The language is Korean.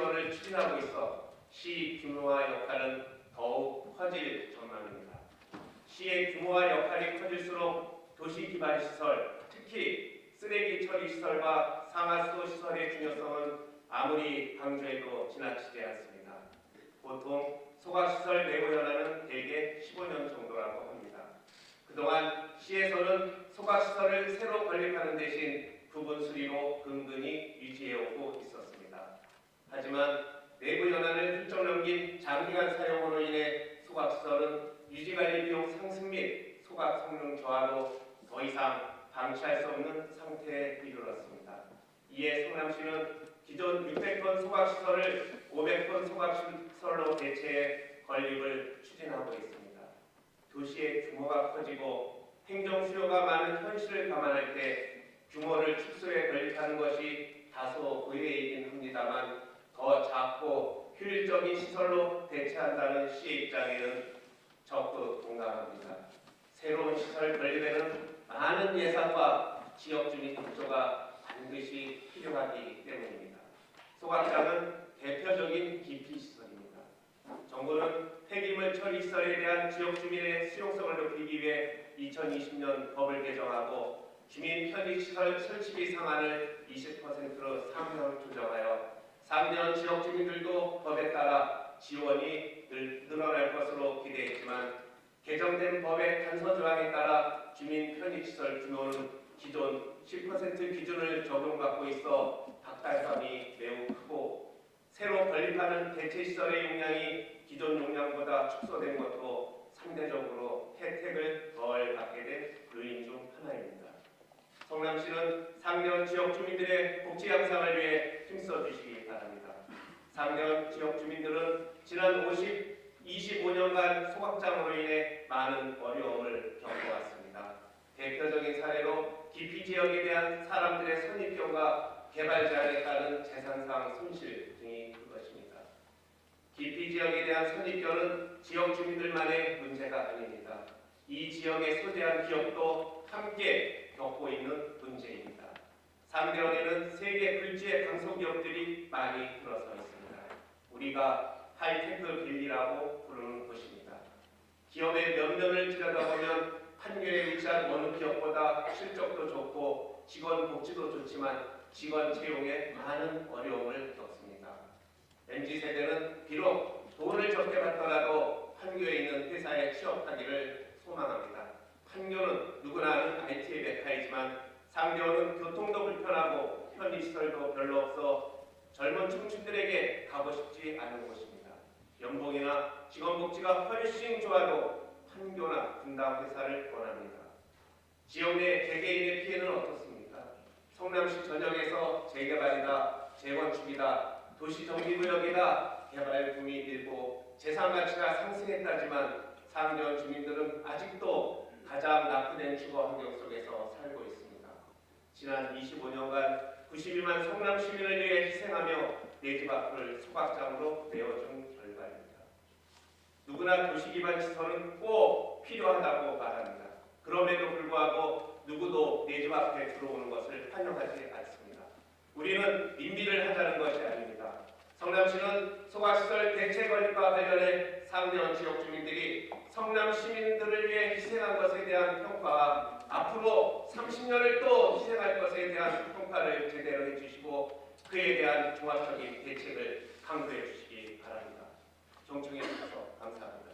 지원을 추진하고 있어 시 규모와 역할은 더욱 커질 전망입니다. 시의 규모와 역할이 커질수록 도시 기반 시설, 특히 쓰레기 처리 시설과 상하수도 시설의 중요성은 아무리 강조해도 지나치지 않습니다. 보통 소각시설 내부 연한은 대개 15년 정도라고 합니다. 그동안 시에서는 소각시설을 새로 건립하는 대신 부분 수리로 근근히 유지해오고 있었습니다. 하지만 내부 연한을 훌쩍 넘긴 장기간 사용으로 인해 소각시설은 유지관리 비용 상승 및 소각 성능 저하로 더 이상 방치할 수 없는 상태에 이르렀습니다. 이에 성남시는 기존 600건 소각시설을 500건 소각시설로 대체해 건립을 추진하고 있습니다. 도시의 규모가 커지고 행정 수요가 많은 현실을 감안할 때 규모를 축소해 건립하는 것이 다소 의외이긴 합니다만 더 작고 효율적인 시설로 대체한다는 시의 입장에는 적극 공감합니다. 새로운 시설 건립에는 많은 예산과 지역 주민 협조가 반드시 필요하기 때문입니다. 소각장은 대표적인 기피 시설입니다. 정부는 폐기물 처리 시설에 대한 지역 주민의 수용성을 높이기 위해 2020년 법을 개정하고 주민 편의 시설 설치비 상한을 20%로 상향 조정하여 상대원 지역 주민들도 법에 따라 지원이 늘 늘어날 것으로 기대했지만 개정된 법의 단서 조항에 따라 주민 편의시설 규모는 기존 10% 기준을 적용받고 있어 박탈감이 매우 크고 새로 건립하는 대체시설의 용량이 기존 용량보다 축소된 것도 상대적으로 혜택을 덜 받게 된 요인 중 하나입니다. 성남시는 상대원 지역 주민들의 복지 향상을 위해 힘써 주시기. 상대원 지역 주민들은 지난 50, 25년간 소각장으로 인해 많은 어려움을 겪어왔습니다. 대표적인 사례로 기피 지역에 대한 사람들의 선입견과 개발 제한에 따른 재산상 손실 등이 그것입니다. 기피 지역에 대한 선입견은 지역 주민들만의 문제가 아닙니다. 이 지역에 소재한 기업도 함께 겪고 있는 문제입니다. 상대원에는 세계 글지의 강소기업들이 많이 들어서 있습니다. 우리가 하이테크 빌리라고 부르는 곳입니다. 기업의 면면을 들여다보면 판교에 위치한 어느 기업보다 실적도 좋고 직원 복지도 좋지만 직원 채용에 많은 어려움을 겪습니다. MZ세대는 비록 돈을 적게 받더라도 판교에 있는 회사에 취업하기를 소망합니다. 판교는 누구나 아는 IT의 메카이지만 상대원은 교통도 불편하고 편의시설도 별로 없어 젊은 청춘들에게 가고 싶지 않은 곳입니다. 연봉이나 직원 복지가 훨씬 좋아도 판교나 분당 회사를 원합니다. 지역 내 개개인의 피해는 어떻습니까? 성남시 전역에서 재개발이다, 재건축이다, 도시정비구역이다 개발 붐이 일고 재산 가치가 상승했다지만 상대원 주민들은 아직도 가장 나쁘된 주거 환경 속에서 살고 있습니다. 지난 25년간 92만 성남 시민을 위해 희생하며 내 집 앞을 소각장으로 내어준 결과입니다. 누구나 도시 기반 시설은 꼭 필요하다고 말합니다. 그럼에도 불구하고 누구도 내 집 앞에 들어오는 것을 환영하지 않습니다. 우리는 민비를 하자는 것이 아닙니다. 성남시는 소각시설 대체 건립과 관련해 상대원 지역 주민들이 성남 시민들을 위해 희생한 것에 대한 평가와 앞으로 30년을 또 희생할 것에 대한 평가를 제대로 해주시고 그에 대한 종합적인 대책을 강구해 주시기 바랍니다. 정청해 주셔서 감사합니다.